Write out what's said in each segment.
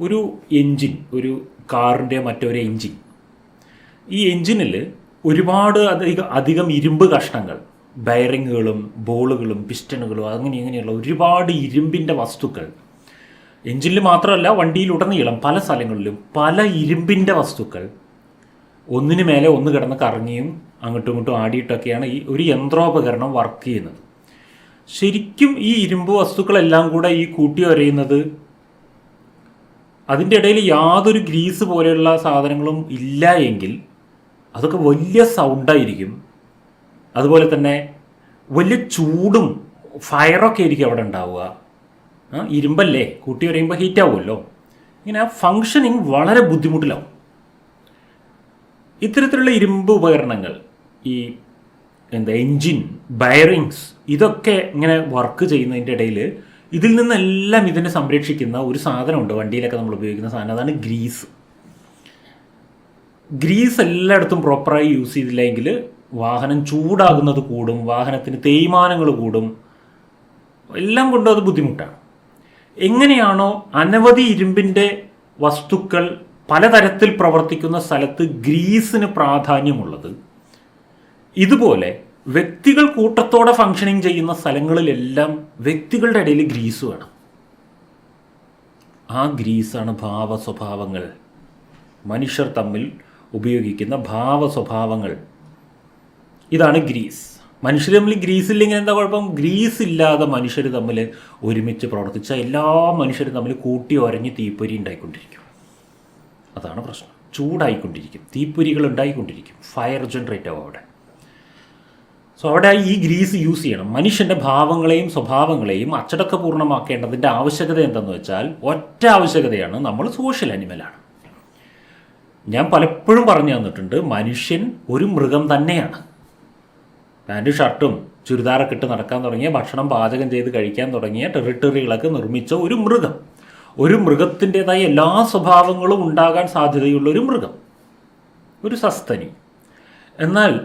ഒരു എൻജിൻ ഒരു കാറിന്റെ മറ്റൊരു എൻജിൻ ഈ എൻജിനിൽ ഒരുപാട് അധികം അധികം ഇരുമ്പ് കഷ്ണങ്ങൾ ബയറിങ്ങുകളും ബോളുകളും പിസ്റ്റണുകളും അങ്ങനെ ഇങ്ങനെയുള്ള ഒരുപാട് ഇരുമ്പിന്റെ വസ്തുക്കൾ. എഞ്ചിനിൽ മാത്രമല്ല വണ്ടിയിലുടനീളം പല സ്ഥലങ്ങളിലും പല ഇരുമ്പിന്റെ വസ്തുക്കൾ ഒന്നിനു മേലെ ഒന്ന് കിടന്ന് കറങ്ങിയും അങ്ങോട്ടും ഇങ്ങോട്ടും ആടിയിട്ടൊക്കെയാണ് ഈ ഒരു യന്ത്രോപകരണം വർക്ക് ചെയ്യുന്നത്. ശരിക്കും ഈ ഇരുമ്പ് വസ്തുക്കളെല്ലാം കൂടെ ഈ കൂട്ടി വരയുന്നത് അതിന്റെ ഇടയിൽ യാതൊരു ഗ്രീസ് പോലെയുള്ള സാധനങ്ങളും ഇല്ല എങ്കിൽ അതൊക്കെ വലിയ സൗണ്ടായിരിക്കും. അതുപോലെ തന്നെ വലിയ ചൂടും ഫയറൊക്കെ ആയിരിക്കും അവിടെ ഉണ്ടാവുക. ഇരുമ്പല്ലേ? കൂട്ടി വരയുമ്പോൾ ഹീറ്റ് ആവുമല്ലോ. ഇങ്ങനെ ഫങ്ഷനിങ് വളരെ ബുദ്ധിമുട്ടിലാവും. ഇത്തരത്തിലുള്ള ഇരുമ്പ് ഉപകരണങ്ങൾ ഈ എന്താ എൻജിൻ ബയറിങ്സ് ഇതൊക്കെ ഇങ്ങനെ വർക്ക് ചെയ്യുന്നതിന്റെ ഇടയിൽ ഇതിൽ നിന്നെല്ലാം ഇതിനെ സംരക്ഷിക്കുന്ന ഒരു സാധനമുണ്ട്. വണ്ടിയിലൊക്കെ നമ്മൾ ഉപയോഗിക്കുന്ന സാധനം. അതാണ് ഗ്രീസ്. ഗ്രീസ് എല്ലായിടത്തും പ്രോപ്പറായി യൂസ് ചെയ്തില്ലെങ്കിൽ വാഹനം ചൂടാകുന്നത് കൂടും വാഹനത്തിന് തേയ്മാനങ്ങൾ കൂടും. എല്ലാം കൊണ്ടും അത് ബുദ്ധിമുട്ടാണ്. എങ്ങനെയാണോ അനവധി ഇരുമ്പിന്റെ വസ്തുക്കൾ പലതരത്തിൽ പ്രവർത്തിക്കുന്ന സ്ഥലത്ത് ഗ്രീസിന് പ്രാധാന്യമുള്ളത്. ഇതുപോലെ വ്യക്തികൾ കൂട്ടത്തോടെ ഫങ്ഷനിങ് ചെയ്യുന്ന സ്ഥലങ്ങളിലെല്ലാം വ്യക്തികളുടെ ഇടയിൽ ഗ്രീസ് വേണം. ആ ഗ്രീസാണ് ഭാവ സ്വഭാവങ്ങൾ മനുഷ്യർ തമ്മിൽ ഉപയോഗിക്കുന്ന ഭാവ സ്വഭാവങ്ങൾ ഇതാണ് ഗ്രീസ്. മനുഷ്യർ തമ്മിൽ ഗ്രീസ് ഇല്ലെങ്കിൽ എന്താ കുഴപ്പം? ഗ്രീസ് ഇല്ലാതെ മനുഷ്യർ തമ്മിൽ ഒരുമിച്ച് പ്രവർത്തിച്ച എല്ലാ മനുഷ്യരും തമ്മിൽ കൂട്ടി ഒരഞ്ഞ് തീപ്പൊരി ഉണ്ടായിക്കൊണ്ടിരിക്കും. അതാണ് പ്രശ്നം. ചൂടായിക്കൊണ്ടിരിക്കും. തീപ്പൊരികൾ ഉണ്ടായിക്കൊണ്ടിരിക്കും. ഫയർ ജനറേറ്റ് ആവും അവിടെ. സോ അവിടെ ഈ ഗ്രീസ് യൂസ് ചെയ്യണം. മനുഷ്യന്റെ ഭാവങ്ങളെയും സ്വഭാവങ്ങളെയും അച്ചടക്കപൂർണമാക്കേണ്ടതിന്റെ ആവശ്യകത എന്തെന്ന് വെച്ചാൽ ഒറ്റ ആവശ്യകതയാണ് നമ്മൾ സോഷ്യൽ അനിമലാണ്. ഞാൻ പലപ്പോഴും പറഞ്ഞു തന്നിട്ടുണ്ട് മനുഷ്യൻ ഒരു മൃഗം തന്നെയാണ്. പാന്റും ഷർട്ടും ചുരിദാറൊക്കെ ഇട്ട് നടക്കാൻ തുടങ്ങിയ ഭക്ഷണം പാചകം ചെയ്ത് കഴിക്കാൻ തുടങ്ങിയ ടെറിട്ടറികളൊക്കെ നിർമ്മിച്ച ഒരു മൃഗം. ഒരു മൃഗത്തിന്റെതായ എല്ലാ സ്വഭാവങ്ങളും ഉണ്ടാകാൻ സാധ്യതയുള്ള ഒരു മൃഗം. ഒരു സസ്തനി. എന്നാൽ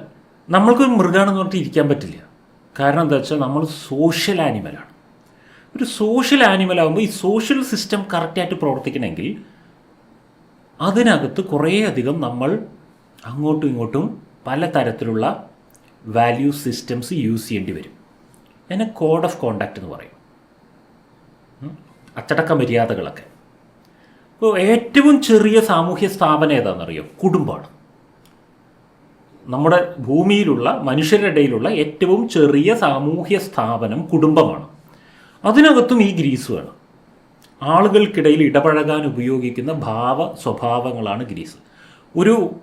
നമ്മൾക്കൊരു മൃഗമാണെന്ന് പറഞ്ഞിട്ട് ഇരിക്കാൻ പറ്റില്ല. കാരണം എന്താ വെച്ചാൽ നമ്മൾ സോഷ്യൽ ആനിമലാണ് ഒരു സോഷ്യൽ ആനിമൽ ആകുമ്പോൾ ഈ സോഷ്യൽ സിസ്റ്റം കറക്റ്റായിട്ട് പ്രവർത്തിക്കണമെങ്കിൽ അതിനകത്ത് കുറേയധികം നമ്മൾ അങ്ങോട്ടും ഇങ്ങോട്ടും പല തരത്തിലുള്ള വാല്യൂ സിസ്റ്റംസ് യൂസ് ചെയ്യേണ്ടി വരും. അതിനെ കോഡ് ഓഫ് കോണ്ടാക്റ്റ് എന്ന് പറയും. അച്ചടക്ക മര്യാദകളൊക്കെ ഇപ്പോൾ ഏറ്റവും ചെറിയ സാമൂഹ്യ സ്ഥാപനം ഏതാണെന്നറിയോ? കുടുംബമാണ്. നമ്മുടെ ഭൂമിയിലുള്ള മനുഷ്യരുടെ ഇടയിലുള്ള ഏറ്റവും ചെറിയ സാമൂഹ്യ സ്ഥാപനം കുടുംബമാണ്. അതിനകത്തും ഈ ഗ്രീസ് വേണം. ആളുകൾക്കിടയിൽ ഇടപഴകാൻ ഉപയോഗിക്കുന്ന ഭാവ സ്വഭാവങ്ങളാണ് ഗ്രീസ്. ഒരു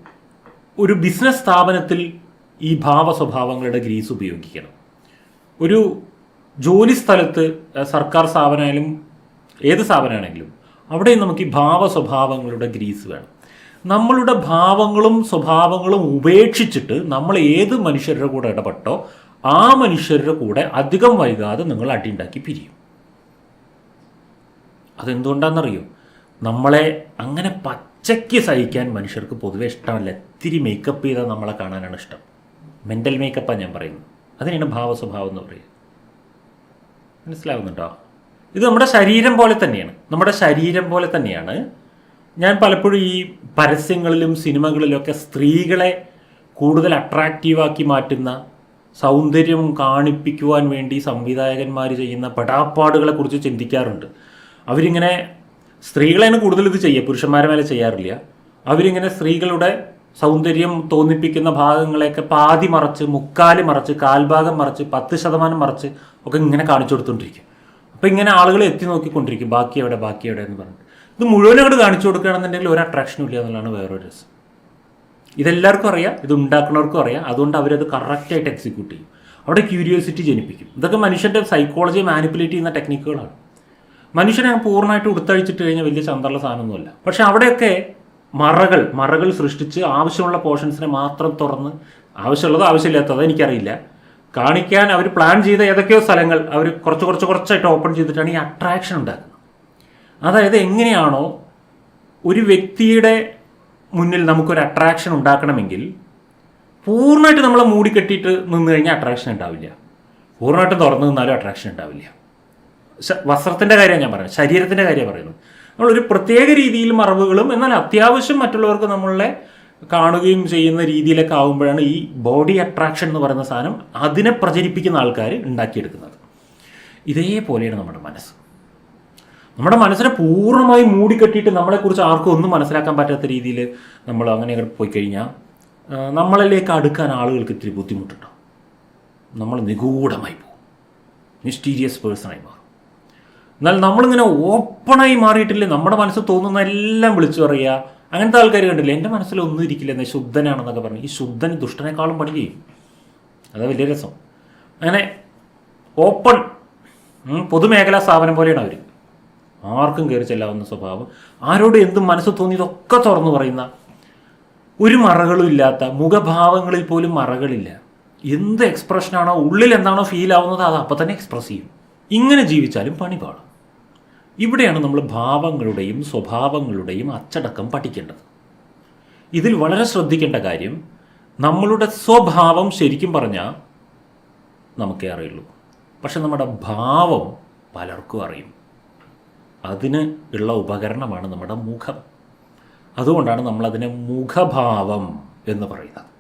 ഒരു ബിസിനസ് സ്ഥാപനത്തിൽ ഈ ഭാവ സ്വഭാവങ്ങളുടെ ഗ്രീസ് ഉപയോഗിക്കണം. ഒരു ജോലി സ്ഥലത്ത് സർക്കാർ സ്ഥാപനമായാലും ഏത് സ്ഥാപനമാണെങ്കിലും അവിടെയും നമുക്ക് ഈ ഭാവ സ്വഭാവങ്ങളുടെ ഗ്രീസ് വേണം. നമ്മളുടെ ഭാവങ്ങളും സ്വഭാവങ്ങളും ഉപേക്ഷിച്ചിട്ട് നമ്മൾ ഏത് മനുഷ്യരുടെ കൂടെ ഇടപെട്ടോ ആ മനുഷ്യരുടെ കൂടെ അധികം വൈകാതെ നിങ്ങൾ അടിയുണ്ടാക്കി പിരിയും. അതെന്തുകൊണ്ടാണെന്നറിയോ? നമ്മളെ അങ്ങനെ പച്ചയ്ക്ക് സഹിക്കാൻ മനുഷ്യർക്ക് പൊതുവെ ഇഷ്ടമല്ല. ഇത്തിരി മേക്കപ്പ് ചെയ്താൽ നമ്മളെ കാണാനാണ് ഇഷ്ടം. മെന്റൽ മേക്കപ്പാണ് ഞാൻ പറയുന്നത്. അതിനാണ് ഭാവസ്വഭാവം എന്ന് പറയുന്നത്. മനസ്സിലാവുന്നുണ്ടോ? ഇത് നമ്മുടെ ശരീരം പോലെ തന്നെയാണ്. നമ്മുടെ ശരീരം പോലെ തന്നെയാണ് ഞാൻ പലപ്പോഴും ഈ പരസ്യങ്ങളിലും സിനിമകളിലൊക്കെ സ്ത്രീകളെ കൂടുതൽ അട്രാക്റ്റീവാക്കി മാറ്റുന്ന സൗന്ദര്യം കാണിപ്പിക്കുവാൻ വേണ്ടി സംവിധായകന്മാർ ചെയ്യുന്ന പടാപ്പാടുകളെ കുറിച്ച് ചിന്തിക്കാറുണ്ട്. അവരിങ്ങനെ സ്ത്രീകളെയാണ് കൂടുതൽ ഇത് ചെയ്യുക പുരുഷന്മാരെ മേലെ ചെയ്യാറില്ല. അവരിങ്ങനെ സ്ത്രീകളുടെ സൗന്ദര്യം തോന്നിപ്പിക്കുന്ന ഭാഗങ്ങളെയൊക്കെ പാതി മറച്ച് മുക്കാൽ മറച്ച് കാൽഭാഗം മറച്ച് പത്ത് ശതമാനം മറച്ച് ഒക്കെ ഇങ്ങനെ കാണിച്ചു കൊടുത്തുകൊണ്ടിരിക്കും അപ്പോൾ ഇങ്ങനെ ആളുകൾ എത്തി നോക്കിക്കൊണ്ടിരിക്കും ബാക്കി എവിടെ ബാക്കി എവിടെ എന്ന് പറഞ്ഞിട്ട്. ഇത് മുഴുവൻ അങ്ങോട്ട് കാണിച്ചു കൊടുക്കുകയാണെന്നുണ്ടെങ്കിൽ ഒരു അട്രാക്ഷനും ഇല്ല എന്നുള്ളതാണ് വേറൊരു രസം. ഇതെല്ലാവർക്കും അറിയാം ഇത് ഉണ്ടാക്കുന്നവർക്കും അറിയാം. അതുകൊണ്ട് അവരത് കറക്റ്റായിട്ട് എക്സിക്യൂട്ട് ചെയ്യും. അവിടെ ക്യൂരിയോസിറ്റി ജനിപ്പിക്കും. ഇതൊക്കെ മനുഷ്യന്റെ സൈക്കോളജി മാനിപ്പുലേറ്റ് ചെയ്യുന്ന ടെക്നിക്കുകളാണ് മനുഷ്യനെ പൂർണമായിട്ട് ഉടുത്തഴിച്ചിട്ട് കഴിഞ്ഞാൽ വലിയ ചന്തമുള്ള സാധനമൊന്നുമല്ല. പക്ഷെ അവിടെയൊക്കെ മറകൾ മറകൾ സൃഷ്ടിച്ച് ആവശ്യമുള്ള പോർഷൻസിനെ മാത്രം തുറന്ന് ആവശ്യമുള്ളത് ആവശ്യമില്ലാത്തത് എനിക്കറിയില്ല. കാണിക്കാൻ അവർ പ്ലാൻ ചെയ്ത ഏതൊക്കെയോ സ്ഥലങ്ങൾ അവർ കുറച്ച് കുറച്ച് കുറച്ചായിട്ട് ഓപ്പൺ ചെയ്തിട്ടാണ് ഈ അട്രാക്ഷൻ ഉണ്ടാക്കുന്നത്. അതായത് എങ്ങനെയാണോ ഒരു വ്യക്തിയുടെ മുന്നിൽ നമുക്കൊരു അട്രാക്ഷൻ ഉണ്ടാക്കണമെങ്കിൽ പൂർണമായിട്ട് നമ്മളെ മൂടിക്കെട്ടിയിട്ട് നിന്ന് കഴിഞ്ഞാൽ അട്രാക്ഷൻ ഉണ്ടാവില്ല. പൂർണമായിട്ടും തുറന്നു നിന്നാലും അട്രാക്ഷൻ ഉണ്ടാവില്ല. വസ്ത്രത്തിന്റെ കാര്യമാണ് ഞാൻ പറയുന്നത്. ശരീരത്തിന്റെ കാര്യം പറയുന്നത്. നമ്മളൊരു പ്രത്യേക രീതിയിൽ മറവുകളും എന്നാൽ അത്യാവശ്യം മറ്റുള്ളവർക്ക് നമ്മളെ കാണുകയും ചെയ്യുന്ന രീതിയിലൊക്കെ ആകുമ്പോഴാണ് ഈ ബോഡി അട്രാക്ഷൻ എന്ന് പറയുന്ന സാധനം അതിനെ പ്രചരിപ്പിക്കുന്ന ആൾക്കാർ ഉണ്ടാക്കിയെടുക്കുന്നത്. ഇതേപോലെയാണ് നമ്മുടെ മനസ്സ്. നമ്മുടെ മനസ്സിനെ പൂർണമായി മൂടിക്കെട്ടിയിട്ട് നമ്മളെക്കുറിച്ച് ആർക്കും ഒന്നും മനസ്സിലാക്കാൻ പറ്റാത്ത രീതിയിൽ നമ്മൾ അങ്ങനെ അങ്ങോട്ട് പോയി കഴിഞ്ഞാൽ നമ്മളിലേക്ക് അടുക്കാൻ ആളുകൾക്ക് ഇത്തിരി ബുദ്ധിമുട്ടുണ്ടാവും. നമ്മൾ നിഗൂഢമായി പോകും. മിസ്റ്റീരിയസ് പേഴ്സണായി മാറും. എന്നാൽ നമ്മളിങ്ങനെ ഓപ്പണായി മാറിയിട്ടില്ലേ നമ്മുടെ മനസ്സിൽ തോന്നുന്ന എല്ലാം വിളിച്ചു പറയുക അങ്ങനത്തെ ആൾക്കാർ കണ്ടില്ല എന്റെ മനസ്സിലൊന്നും ഇരിക്കില്ല എന്നെ ശുദ്ധനാണെന്നൊക്കെ പറഞ്ഞു. ഈ ശുദ്ധൻ ദുഷ്ടനേക്കാളും പണി ചെയ്യും. അതാ വലിയ രസം. അങ്ങനെ ഓപ്പൺ പൊതുമേഖലാ സ്ഥാപനം പോലെയാണ് അവർ ആർക്കും കയറി ചെല്ലാവുന്ന സ്വഭാവം. ആരോട് എന്തും മനസ്സ് തോന്നിയതൊക്കെ തുറന്നു പറയുന്ന ഒരു മറകളും ഇല്ലാത്ത മുഖഭാവങ്ങളിൽ പോലും മറകളില്ല. എന്ത് എക്സ്പ്രഷനാണോ ഉള്ളിൽ എന്താണോ ഫീൽ ആവുന്നത് അത് അപ്പം തന്നെ എക്സ്പ്രസ് ചെയ്യും. ഇങ്ങനെ ജീവിച്ചാലും പണി പാടും. ഇവിടെയാണ് നമ്മൾ ഭാവങ്ങളുടെയും സ്വഭാവങ്ങളുടെയും അച്ചടക്കം പഠിക്കേണ്ടത്. ഇതിൽ വളരെ ശ്രദ്ധിക്കേണ്ട കാര്യം നമ്മളുടെ സ്വഭാവം ശരിക്കും പറഞ്ഞാൽ നമുക്കേ അറിയുള്ളൂ. പക്ഷെ നമ്മുടെ ഭാവം പലർക്കും അറിയും. അതിന് ഉള്ള ഉപകരണമാണ് നമ്മുടെ മുഖം. അതുകൊണ്ടാണ് നമ്മളതിനെ മുഖഭാവം എന്ന് പറയുന്നത്.